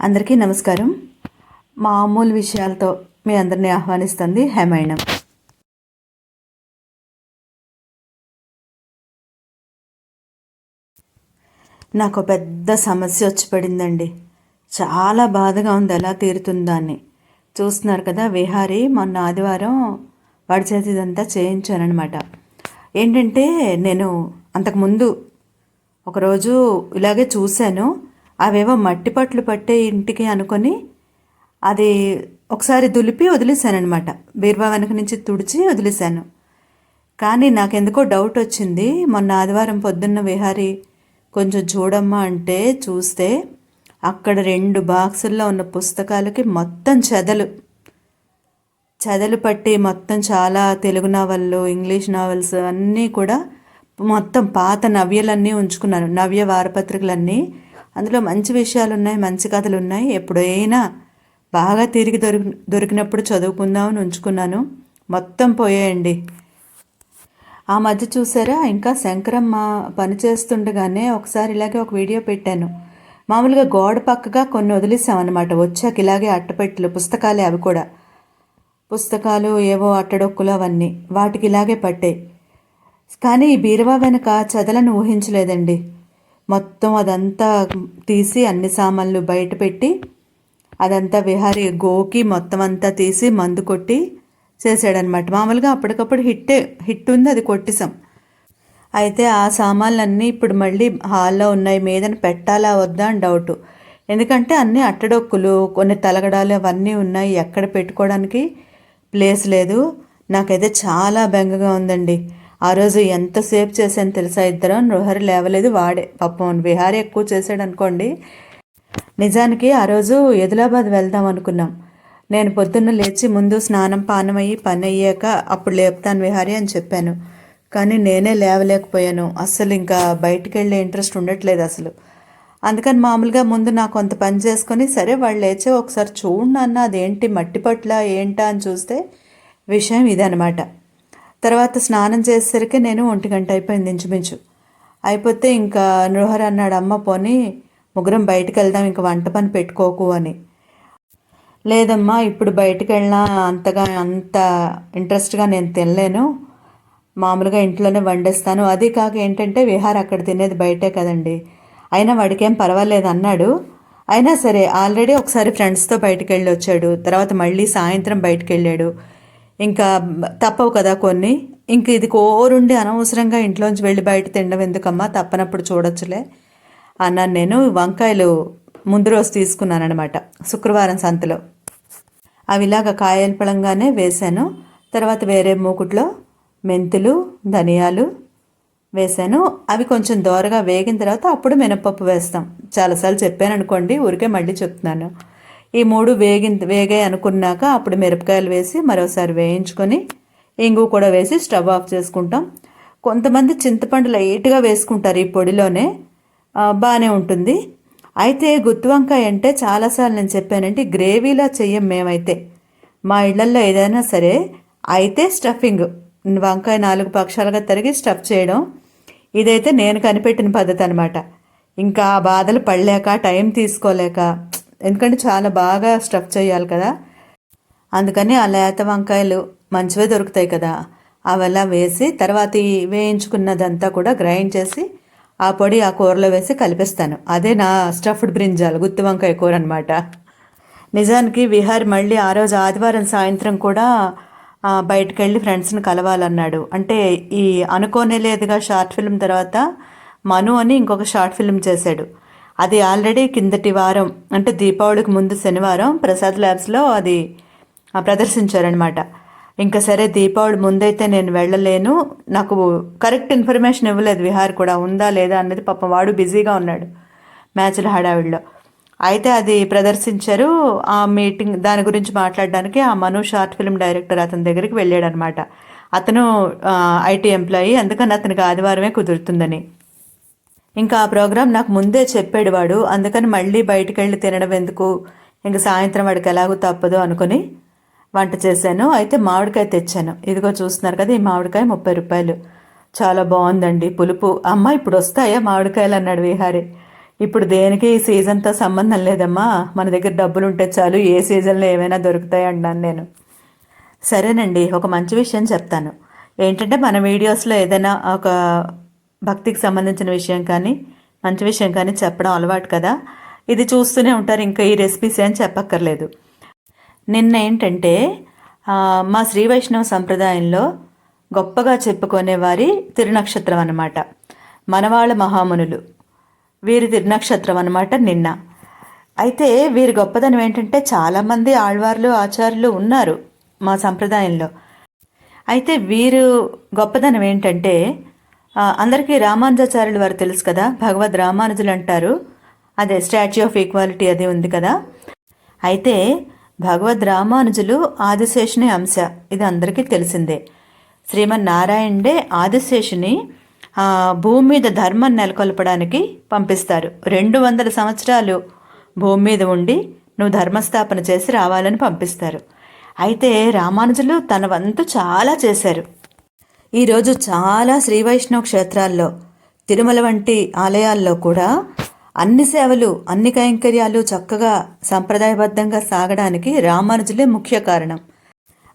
అందరికీ నమస్కారం. మామూలు విషయాలతో మీ అందరినీ ఆహ్వానిస్తుంది హేమైనం. నాకు పెద్ద సమస్య వచ్చి పడిందండి. చాలా బాధగా ఉంది ఎలా తీరుతుందాన్ని. చూస్తున్నారు కదా విహారీ మొన్న ఆదివారం వాడి చేతిదంతా చేయించానమాట ఏంటంటే నేను అంతకుముందు ఒకరోజు ఇలాగే చూశాను. అవేవో మట్టి పట్లు పట్టే ఇంటికి అనుకొని అది ఒకసారి దులిపి వదిలేశానమాట బీర్వా వెనక నుంచి తుడిచి వదిలేశాను. కానీ నాకెందుకో డౌట్ వచ్చింది. మొన్న ఆదివారం పొద్దున్న విహారీ కొంచెం చూడమ్మా అంటే చూస్తే అక్కడ రెండు బాక్సుల్లో ఉన్న పుస్తకాలకి మొత్తం చెదలు. చెదలు పట్టి మొత్తం చాలా తెలుగు నావళ్ళు ఇంగ్లీష్ నావెల్స్ అన్నీ కూడా మొత్తం పాత నవ్యలన్నీ ఉంచుకున్నాను. నవ్య వారపత్రికలన్నీ అందులో మంచి విషయాలు ఉన్నాయి మంచి కథలు ఉన్నాయి ఎప్పుడైనా బాగా తిరిగి దొరికి దొరికినప్పుడు చదువుకుందామని ఉంచుకున్నాను. మొత్తం పోయాయండి. ఆ మధ్య చూసారా ఇంకా శంకరమ్మ పని చేస్తుండగానే ఒకసారి ఇలాగే ఒక వీడియో పెట్టాను. మామూలుగా గోడ పక్కగా కొన్ని వదిలేసామన్నమాట. వచ్చాక ఇలాగే అట్టపెట్టెలు పుస్తకాలే అవి కూడా. పుస్తకాలు ఏవో అట్టడొక్కులు అవన్నీ వాటికి ఇలాగే పట్టాయి. కానీ ఈ బీరువా వెనక చదలను ఊహించలేదండి. మొత్తం అదంతా తీసి అన్ని సామాన్లు బయట పెట్టి అదంతా విహారీ గోకి మొత్తం అంతా తీసి మందు కొట్టి చేసాడనమాట మామూలుగా అప్పటికప్పుడు హిట్టే హిట్ ఉంది అది కొట్టేసాం అయితే ఆ సామాన్లన్నీ ఇప్పుడు మళ్ళీ హాల్లో ఉన్నాయి మీదని పెట్టాలా వద్దా అని డౌట్ ఎందుకంటే అన్ని అట్టడొక్కులు కొన్ని తలగడాలు అవన్నీ ఉన్నాయి ఎక్కడ పెట్టుకోవడానికి ప్లేస్ లేదు. నాకైతే చాలా బెంగగా ఉందండి. ఆ రోజు ఎంతసేపు చేశాను తెలుసా ఇద్దరం? నృహరి లేవలేదు వాడే. పాపం విహారీ ఎక్కువ చేశాడు అనుకోండి. నిజానికి ఆ రోజు ఎదిలాబాద్ వెళ్దాం అనుకున్నాం. నేను పొద్దున్న లేచి ముందు స్నానం పానం అయ్యి పని అయ్యాక అప్పుడు లేపుతాను విహారీ అని చెప్పాను. కానీ నేనే లేవలేకపోయాను. అస్సలు ఇంకా బయటికి వెళ్ళే ఇంట్రెస్ట్ ఉండట్లేదు అసలు. అందుకని మామూలుగా ముందు నాకు కొంత పని చేసుకొని సరే వాళ్ళు లేచే ఒకసారి చూడండి అన్న అదేంటి మట్టి పట్ల ఏంటా అని చూస్తే విషయం ఇదనమాట తర్వాత స్నానం చేసేసరికి నేను ఒంటి గంట అయిపోయింది ఇంచుమించు. అయిపోతే ఇంకా నృహర్ అన్నాడు అమ్మ పోనీ ముగ్గురం బయటికి వెళ్దాం ఇంకా వంట పని పెట్టుకోకు అని. లేదమ్మా ఇప్పుడు బయటికి వెళ్ళినా అంతగా అంత ఇంట్రెస్ట్గా నేను తినలేను. మామూలుగా ఇంట్లోనే వండేస్తాను. అది కాక ఏంటంటే విహార్ అక్కడ తినేది బయటే కదండి. అయినా వాడికేం పర్వాలేదు అన్నాడు. అయినా సరే ఆల్రెడీ ఒకసారి ఫ్రెండ్స్తో బయటికి వెళ్ళి వచ్చాడు తర్వాత మళ్ళీ సాయంత్రం బయటకు వెళ్ళాడు. ఇంకా తప్పవు కదా కొన్ని. ఇంక ఇది కోరుండి అనవసరంగా ఇంట్లోంచి వెళ్ళి బయట తినడం ఎందుకమ్మా? తప్పనప్పుడు చూడొచ్చులే. అన్నాను నేను. వంకాయలు ముందు రోజు తీసుకున్నాను అనమాట శుక్రవారం సంతలో. అవి ఇలాగ కాయలు పళంగానే వేశాను. తర్వాత వేరే మూకుట్లో మెంతులు ధనియాలు వేశాను. అవి కొంచెం దోరగా వేగిన తర్వాత అప్పుడు మినపప్పు వేస్తాం. చాలాసార్లు చెప్పాను అనుకోండి ఊరికే మళ్ళీ చెప్తున్నాను. ఈ మూడు వేగిన వేగాయి అనుకున్నాక అప్పుడు మిరపకాయలు వేసి మరోసారి వేయించుకొని ఇంగు కూడా వేసి స్టవ్ ఆఫ్ చేసుకుంటాం. కొంతమంది చింతపండు లైట్గా వేసుకుంటారు ఈ పొడిలోనే. బాగానే ఉంటుంది. అయితే గుత్తి వంకాయ అంటే చాలాసార్లు నేను చెప్పానంటే గ్రేవీలా చెయ్యం మేమైతే. మా ఇళ్ళల్లో ఏదైనా సరే అయితే స్టఫింగ్. వంకాయ నాలుగు పక్షాలుగా తరిగి స్టఫ్ చేయడం. ఇదైతే నేను కనిపెట్టిన పద్ధతి అనమాట ఇంకా ఆ బాధలు పడలేక టైం తీసుకోలేక ఎందుకంటే చాలా బాగా స్టఫ్ చేయాలి కదా. అందుకని ఆ లేత వంకాయలు మంచివే దొరుకుతాయి కదా. అవలా వేసి తర్వాత ఈ వేయించుకున్నదంతా కూడా గ్రైండ్ చేసి ఆ పొడి ఆ కూరలో వేసి కలిపిస్తాను. అదే నా స్టఫ్డ్ బ్రింజాలు గుత్తి వంకాయ కూర అనమాట నిజానికి విహార్ మళ్ళీ ఆ రోజు ఆదివారం సాయంత్రం కూడా బయటకు వెళ్ళి ఫ్రెండ్స్ని కలవాలన్నాడు. అంటే ఈ అనుకోనే లేదుగా షార్ట్ ఫిల్మ్ తర్వాత మను అని ఇంకొక షార్ట్ ఫిల్మ్ చేశాడు. అది ఆల్రెడీ కిందటి వారం అంటే దీపావళికి ముందు శనివారం ప్రసాద్ ల్యాబ్స్లో అది ప్రదర్శించారనమాట ఇంకా సరే దీపావళి ముందైతే నేను వెళ్ళలేను. నాకు కరెక్ట్ ఇన్ఫర్మేషన్ ఇవ్వలేదు. విహార్ కూడా ఉందా లేదా అన్నది పాపం వాడు బిజీగా ఉన్నాడు మ్యాచ్ల హడావిడిలో. అయితే అది ప్రదర్శించారు. ఆ మీటింగ్ దాని గురించి మాట్లాడడానికి ఆ మను షార్ట్ ఫిల్మ్ డైరెక్టర్ అతని దగ్గరికి వెళ్ళాడనమాట అతను ఐటీ ఎంప్లాయీ. అందుకని అతనికి ఆదివారమే కుదురుతుందని. ఇంకా ఆ ప్రోగ్రాం నాకు ముందే చెప్పాడు వాడు. అందుకని మళ్ళీ బయటికి వెళ్ళి తినడం ఎందుకు? ఇంక సాయంత్రం వాడికి ఎలాగో తప్పదు అనుకుని వంట చేశాను. అయితే మామిడికాయ తెచ్చాను. ఇదిగో చూస్తున్నారు కదా ఈ మామిడికాయ ముప్పై రూపాయలు. చాలా బాగుందండి పులుపు. అమ్మ ఇప్పుడు వస్తాయా మామిడికాయలు అన్నాడు విహారి. ఇప్పుడు దేనికి ఈ సీజన్తో సంబంధం లేదమ్మా. మన దగ్గర డబ్బులు ఉంటే చాలు ఏ సీజన్లో ఏమైనా దొరుకుతాయి అన్నాను నేను. సరేనండి ఒక మంచి విషయం చెప్తాను. ఏంటంటే మన వీడియోస్లో ఏదైనా ఒక భక్తికి సంబంధించిన విషయం కానీ మంచి విషయం కానీ చెప్పడం అలవాటు కదా. ఇది చూస్తూనే ఉంటారు ఇంకా ఈ రెసిపీస్ ఏం చెప్పక్కర్లేదు. నిన్న ఏంటంటే మా శ్రీ వైష్ణవ సంప్రదాయంలో గొప్పగా చెప్పుకునే వారి తిరునక్షత్రం అన్నమాట. మనవాళ్ళ మహామునులు. వీరి తిరునక్షత్రం అన్నమాట నిన్న. అయితే వీరి గొప్పదనం ఏంటంటే చాలామంది ఆళ్వార్లు ఆచార్యులు ఉన్నారు మా సంప్రదాయంలో. అయితే వీరు గొప్పదనం ఏంటంటే అందరికీ రామానుజాచార్యులు వారు తెలుసు కదా భగవద్ రామానుజులు అంటారు. అదే స్టాచ్యూ ఆఫ్ ఈక్వాలిటీ అది ఉంది కదా. అయితే భగవద్ రామానుజులు ఆదిశేషుని అంశ ఇది అందరికీ తెలిసిందే. శ్రీమన్నారాయణుడే ఆదిశేషుని భూమి మీద ధర్మం నెలకొల్పడానికి పంపిస్తారు. రెండు వందల సంవత్సరాలు భూమి మీద ఉండి నువ్వు ధర్మస్థాపన చేసి రావాలని పంపిస్తారు. అయితే రామానుజులు తన వంతు చాలా చేశారు. ఈరోజు చాలా శ్రీ వైష్ణవ క్షేత్రాల్లో తిరుమల వంటి ఆలయాల్లో కూడా అన్ని సేవలు అన్ని కైంకర్యాలు చక్కగా సంప్రదాయబద్ధంగా సాగడానికి రామానుజులే ముఖ్య కారణం.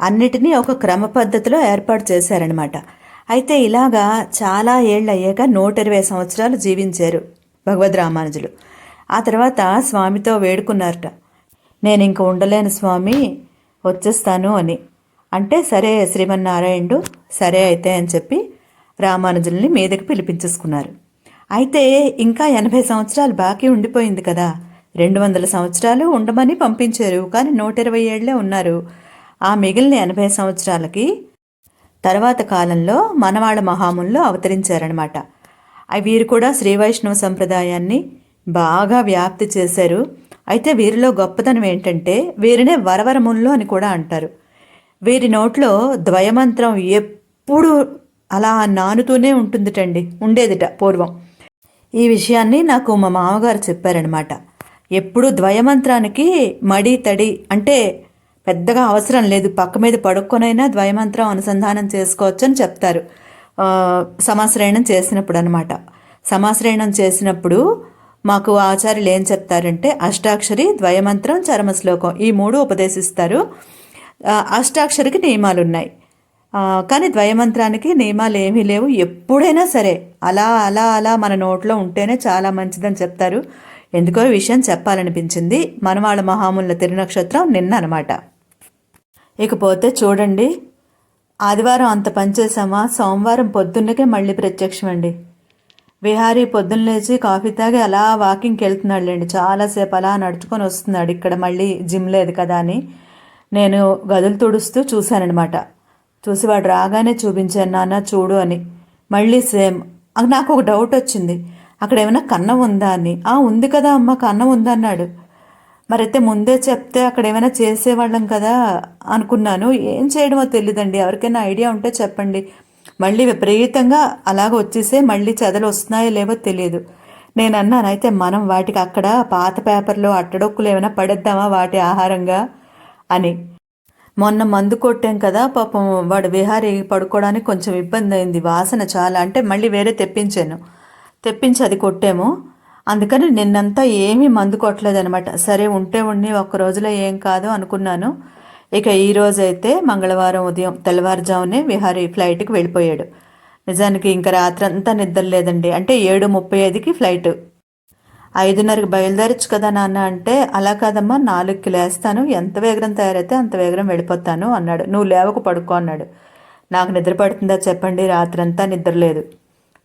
అన్నిటినీ ఒక క్రమ పద్ధతిలో ఏర్పాటు చేశారనమాట అయితే ఇలాగా చాలా ఏళ్ళు అయ్యాక నూట ఇరవై సంవత్సరాలు జీవించారు భగవద్ రామానుజులు. ఆ తర్వాత స్వామితో వేడుకున్నారట. నేను ఇంక ఉండలేను స్వామి వచ్చేస్తాను అని. అంటే సరే శ్రీమన్నారాయణుడు సరే అయితే అని చెప్పి రామానుజుల్ని మీదకి పిలిపించేసుకున్నారు. అయితే ఇంకా ఎనభై సంవత్సరాలు బాకీ ఉండిపోయింది కదా. రెండు వందల సంవత్సరాలు ఉండమని పంపించారు. కానీ నూట ఇరవై ఏళ్ళే ఉన్నారు. ఆ మిగిలిన ఎనభై సంవత్సరాలకి తర్వాత కాలంలో మనవాళ్ళ మహాముల్లో అవతరించారనమాట వీరు కూడా శ్రీ వైష్ణవ సంప్రదాయాన్ని బాగా వ్యాప్తి చేశారు. అయితే వీరిలో గొప్పతనం ఏంటంటే వీరినే వరవరముల్లో అని కూడా అంటారు. వీరి నోట్లో ద్వయమంత్రం ఎప్పుడు అలా నానుతూనే ఉంటుందిటండి. ఉండేదిట పూర్వం. ఈ విషయాన్ని నాకు మా మామగారు చెప్పారనమాట ఎప్పుడు ద్వయమంత్రానికి మడి తడి అంటే పెద్దగా అవసరం లేదు. పక్క మీద పడుకొనైనా ద్వయమంత్రం అనుసంధానం చేసుకోవచ్చు అని చెప్తారు సమాశ్రయణం చేసినప్పుడు అనమాట సమాశ్రయణం చేసినప్పుడు మాకు ఆచార్యులు ఏం చెప్తారంటే అష్టాక్షరి ద్వయమంత్రం చరమ శ్లోకం ఈ మూడు ఉపదేశిస్తారు. అష్టాక్షరికి నియమాలు ఉన్నాయి కానీ ద్వయమంత్రానికి నియమాలు ఏమీ లేవు. ఎప్పుడైనా సరే అలా అలా అలా మన నోట్లో ఉంటేనే చాలా మంచిదని చెప్తారు. ఎందుకో విషయం చెప్పాలనిపించింది. మనవాళ్ళ మహాముల తిరునక్షత్రం నిన్న అనమాట ఇకపోతే చూడండి ఆదివారం అంత పనిచేసామా సోమవారం పొద్దున్నకే మళ్ళీ ప్రత్యక్షం అండి విహారీ పొద్దున్న లేచి కాఫీ తాగి అలా వాకింగ్కి వెళ్తున్నాడులేండి. చాలాసేపు అలా నడుచుకొని వస్తున్నాడు. ఇక్కడ మళ్ళీ జిమ్ లేదు కదా అని. నేను గదులు తుడుస్తూ చూశానన్నమాట. చూసి వాడు రాగానే చూపించాను నాన్న చూడు అని. మళ్ళీ సేమ్. నాకు ఒక డౌట్ వచ్చింది. అక్కడ ఏమైనా కన్నం ఉందా అని. ఆ ఉంది కదా అమ్మ కన్నం ఉందన్నాడు మరైతే ముందే చెప్తే అక్కడ ఏమైనా చేసేవాళ్ళం కదా అనుకున్నాను. ఏం చేయడమో తెలియదండి ఎవరికైనా ఐడియా ఉంటే చెప్పండి. మళ్ళీ విపరీతంగా అలాగ వచ్చేసే మళ్ళీ చెదలు వస్తున్నాయో లేవో తెలియదు. నేను అన్నాను అయితే మనం వాటికి అక్కడ పాత పేపర్లో అట్టడొక్కులు ఏమైనా పడేద్దామా వాటి ఆహారంగా? అని. మొన్న మందు కొట్టాం కదా పాపం వాడు విహారీ పడుకోవడానికి కొంచెం ఇబ్బంది అయింది వాసన చాలా. అంటే మళ్ళీ వేరే తెప్పించాను. తెప్పించి అది కొట్టాము. అందుకని నిన్నంతా ఏమీ మందు కొట్టలేదనమాట సరే ఉంటే ఉండి ఒక్క రోజులో ఏం కాదు అనుకున్నాను. ఇక ఈ రోజైతే మంగళవారం ఉదయం తెల్లవారుజామునే విహారీ ఫ్లైట్కి వెళ్ళిపోయాడు. నిజానికి ఇంకా రాత్రంతా నిద్ర లేదండి అంటే ఏడు ముప్పై ఐదుకి ఫ్లైట్. ఐదున్నరకు బయలుదేరచ్చు కదా నాన్న అంటే అలా కాదమ్మా నాలుగుకి లేస్తాను ఎంత వేగరం తయారైతే అంత వేగరం వెళ్ళిపోతాను అన్నాడు. నువ్వు లేవకు పడుకో అన్నాడు. నాకు నిద్ర పడుతుందా చెప్పండి రాత్రంతా నిద్ర లేదు.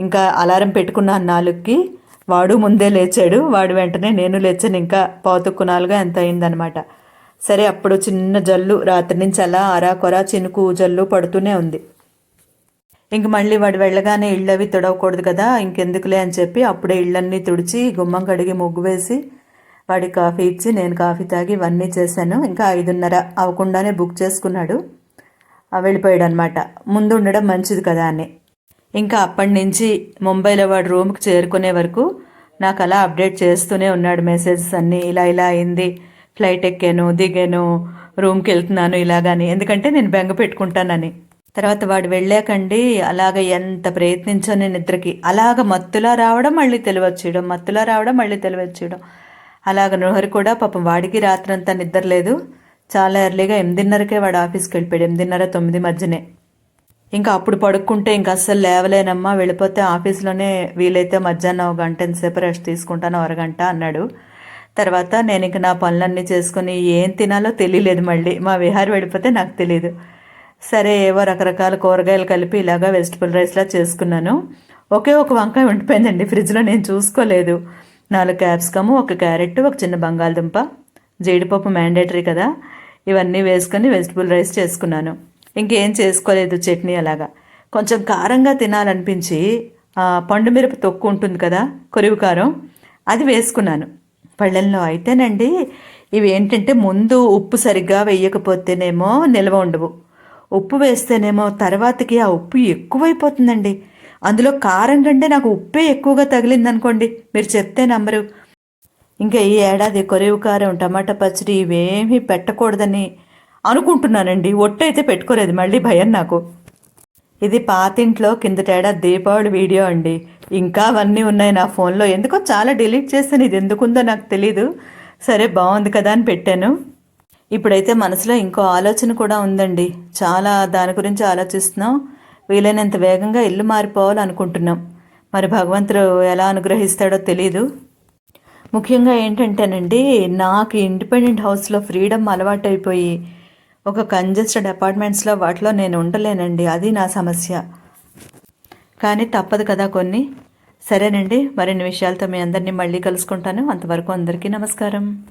ఇంకా అలారం పెట్టుకున్నాను నాలుగుకి వాడు ముందే లేచాడు వాడు వెంటనే నేను లేచాను ఇంకా పావుతుక్కు ఎంత అయిందనమాట సరే అప్పుడు చిన్న జల్లు రాత్రి నుంచి అలా అరా కొరా చినుకు జల్లు పడుతూనే ఉంది. ఇంక మళ్ళీ వాడు వెళ్ళగానే ఇళ్ళవి తుడవకూడదు కదా ఇంకెందుకులే అని చెప్పి అప్పుడే ఇళ్ళన్నీ తుడిచి గుమ్మం కడిగి ముగ్గు వేసి వాడి కాఫీ ఇచ్చి నేను కాఫీ తాగి ఇవన్నీ చేశాను. ఇంకా ఐదున్నర అవ్వకుండానే బుక్ చేసుకున్నాడు. వెళ్ళిపోయాడు అనమాట ముందు ఉండడం మంచిది కదా అని. ఇంకా అప్పటి నుంచి ముంబైలో వాడు రూమ్కి చేరుకునే వరకు నాకు అలా అప్డేట్ చేస్తూనే ఉన్నాడు మెసేజెస్ అన్నీ. ఇలా ఇలా అయింది. ఫ్లైట్ ఎక్కాను దిగాను రూమ్కి వెళ్తున్నాను ఇలాగని. ఎందుకంటే నేను బెంగ పెట్టుకుంటానని. తర్వాత వాడు వెళ్ళాకండి అలాగ ఎంత ప్రయత్నించాను నిద్రకి. అలాగ మత్తులా రావడం మళ్ళీ తెలివచ్చేయడం మత్తులా రావడం మళ్ళీ తెలివచ్చేయడం అలాగ నోహరి కూడా పాపం వాడికి రాత్రంతా నిద్ర లేదు. చాలా ఎర్లీగా ఎనిమిదిన్నరకే వాడు ఆఫీస్కి వెళ్ళిపోయాడు ఎనిమిదిన్నర తొమ్మిది మధ్యనే. ఇంకా అప్పుడు పడుకుంటే ఇంకా అస్సలు లేవలేనమ్మా వెళ్ళిపోతే ఆఫీస్లోనే వీలైతే మధ్యాహ్నం ఒక గంట ఎంతసేపు రెస్ట్ తీసుకుంటాను అరగంట అన్నాడు. తర్వాత నేను ఇంక నా పనులన్నీ చేసుకుని ఏం తినాలో తెలియలేదు మళ్ళీ. మా విహార్ వెళ్ళిపోతే నాకు తెలియదు. సరే ఏవో రకరకాల కూరగాయలు కలిపి ఇలాగా వెజిటబుల్ రైస్లా చేసుకున్నాను. ఒకే ఒక వంకాయ ఉండిపోయిందండి ఫ్రిడ్జ్లో నేను చూసుకోలేదు. నాలుగు క్యాప్సికము ఒక క్యారెట్ ఒక చిన్న బంగాళదుంప జీడిపప్పు మ్యాండేటరీ కదా. ఇవన్నీ వేసుకొని వెజిటబుల్ రైస్ చేసుకున్నాను. ఇంకేం చేసుకోలేదు చట్నీ అలాగా. కొంచెం కారంగా తినాలనిపించి పండు మిరప తొక్కు ఉంటుంది కదా కొరివి కారం అది వేసుకున్నాను. పళ్ళెంలో అయితేనండి ఇవి ఏంటంటే ముందు ఉప్పు సరిగ్గా వేయకపోతేనేమో నిల్వ ఉండవు. ఉప్పు వేస్తేనేమో తర్వాతకి ఆ ఉప్పు ఎక్కువైపోతుందండి. అందులో కారం కంటే నాకు ఉప్పే ఎక్కువగా తగిలిందనుకోండి మీరు చెప్తే నమ్మరు. ఇంకా ఈ ఏడాది కొరివి కారం టమాటా పచ్చడి ఇవేమీ పెట్టకూడదని అనుకుంటున్నానండి. ఒట్టయితే పెట్టుకోలేదు మళ్ళీ భయం నాకు. ఇది పాతింట్లో కిందటేడా దీపావళి వీడియో అండి. ఇంకా అవన్నీ ఉన్నాయి నా ఫోన్లో. ఎందుకో చాలా డిలీట్ చేస్తాను ఇది ఎందుకుందో నాకు తెలీదు. సరే బాగుంది కదా అని పెట్టాను. ఇప్పుడైతే మనసులో ఇంకో ఆలోచన కూడా ఉందండి. చాలా దాని గురించి ఆలోచిస్తున్నాం. వీలైనంత వేగంగా ఇల్లు మారిపోవాలనుకుంటున్నాం మరి భగవంతుడు ఎలా అనుగ్రహిస్తాడో తెలీదు. ముఖ్యంగా ఏంటంటేనండి నాకు ఇండిపెండెంట్ హౌస్లో ఫ్రీడమ్ అలవాటైపోయి ఒక కంజెస్టెడ్ అపార్ట్మెంట్స్లో వాటిలో నేను ఉండలేనండి. అది నా సమస్య. కానీ తప్పదు కదా కొన్ని. సరేనండి మరిన్ని విషయాలతో మీ అందరినీ మళ్ళీ కలుసుకుంటాను. అంతవరకు అందరికీ నమస్కారం.